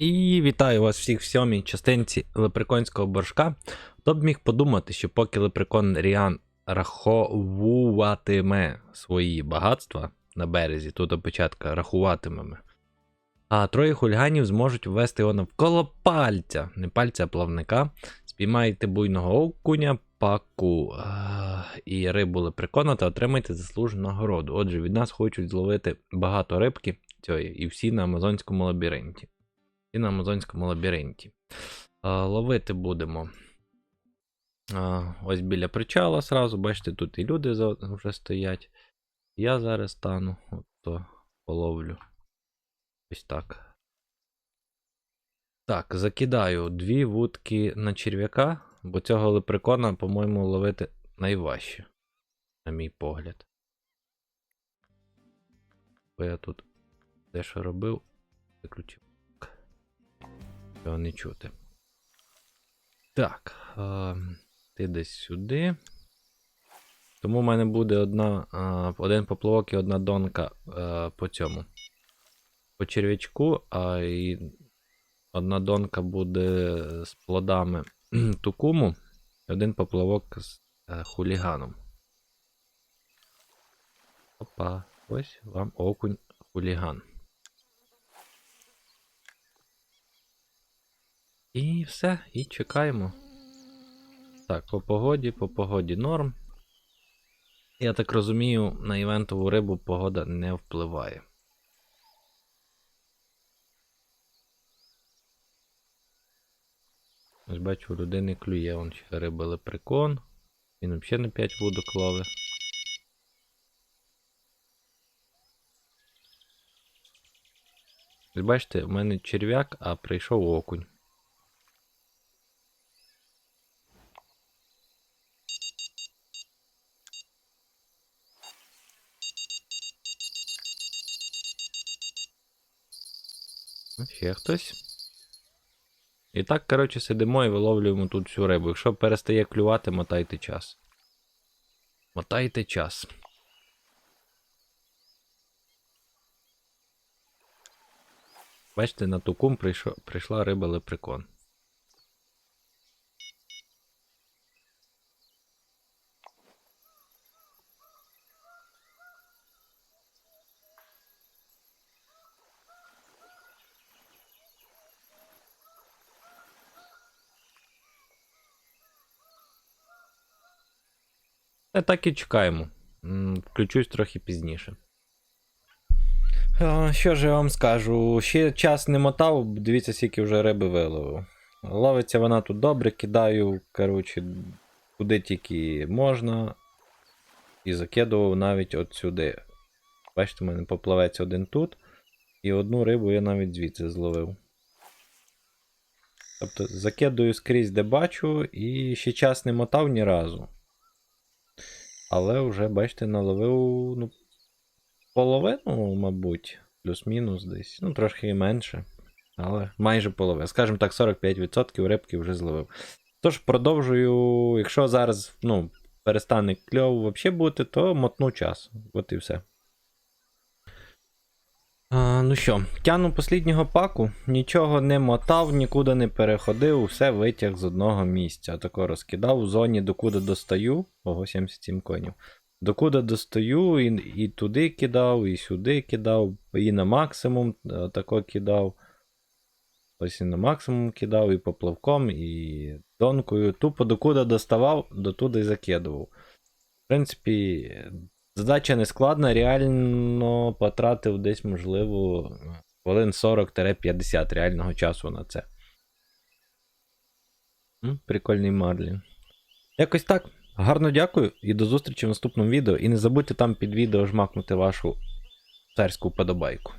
І вітаю вас всіх в сьомій частинці лепреконського боржка. Хто б міг подумати, що поки лепрекон Ріан раховуватиме свої багатства на березі, тут до початка рахуватимемо. А троє хульганів зможуть ввести його навколо пальця, не пальця, а плавника. Спіймаєте буйного окуня, паку а, і рибу лепрекона та отримайте заслужену нагороду. Отже, від нас хочуть зловити багато рибки цієї, і всі на амазонському лабіринті. І на Амазонському лабіринті. Ловити будемо. Ось біля причала сразу, бачите, тут і люди вже стоять. Я зараз стану, от то половлю. Ось так. Так, закидаю дві вудки на черв'яка, бо цього лепрекона, по-моєму, ловити найважче, на мій погляд. Бо я тут дещо робив, виключив. Цього не чути. Так. Е, ти десь сюди. Тому в мене буде одна, е, один поплавок і одна донка е, по цьому. По черв'ячку, а і одна донка буде з плодами тукуму, один поплавок з е, хуліганом. Опа, ось вам окунь хуліган. І все, і чекаємо. Так, по погоді, по погоді норм. Я так розумію, на івентову рибу погода не впливає. Ось бачу, у людини клює, он ще риба лепрекон. Він взагалі на 5 вудок ловить. Ось бачите, в мене черв'як, а прийшов окунь. Ще хтось. І так, коротше, сидимо і виловлюємо тут всю рибу. Якщо перестає клювати, мотайте час. Мотайте час. Бачите, на тукум кум прийшла риба лепрекон. Та так і чекаємо. Включусь трохи пізніше. Що ж я вам скажу? Ще час не мотав, дивіться, скільки вже риби виловив. Ловиться вона тут добре, кидаю, коротше, куди тільки можна. І закидував навіть от сюди. Бачите, у мене поплавець один тут. І одну рибу я навіть звідси зловив. Тобто закидую скрізь, де бачу, і ще час не мотав ні разу. Але вже, бачите, наловив ну, половину, мабуть, плюс-мінус десь. Ну, трошки і менше. Але майже половина. Скажімо так, 45% рибки вже зловив. Тож продовжую, якщо зараз ну, перестане кльов взагалі бути, то мотну час. От і все. А, ну що, тяну посліднього паку, нічого не мотав, нікуди не переходив, все витяг з одного місця. Тако розкидав в зоні, докуди достаю. Ого, 77 конів. Докуди достаю, і, і туди кидав, і сюди кидав, і на максимум е, тако кидав. Ось і на максимум кидав, і поплавком, і донкою. Тупо докуди доставав, дотуди й закидував. В принципі, задача не складна, реально потратив десь, можливо, хвилин 40-50 реального часу на це. Прикольний Марлін. Якось так. Гарно дякую і до зустрічі в наступному відео. І не забудьте там під відео жмакнути вашу царську подобайку.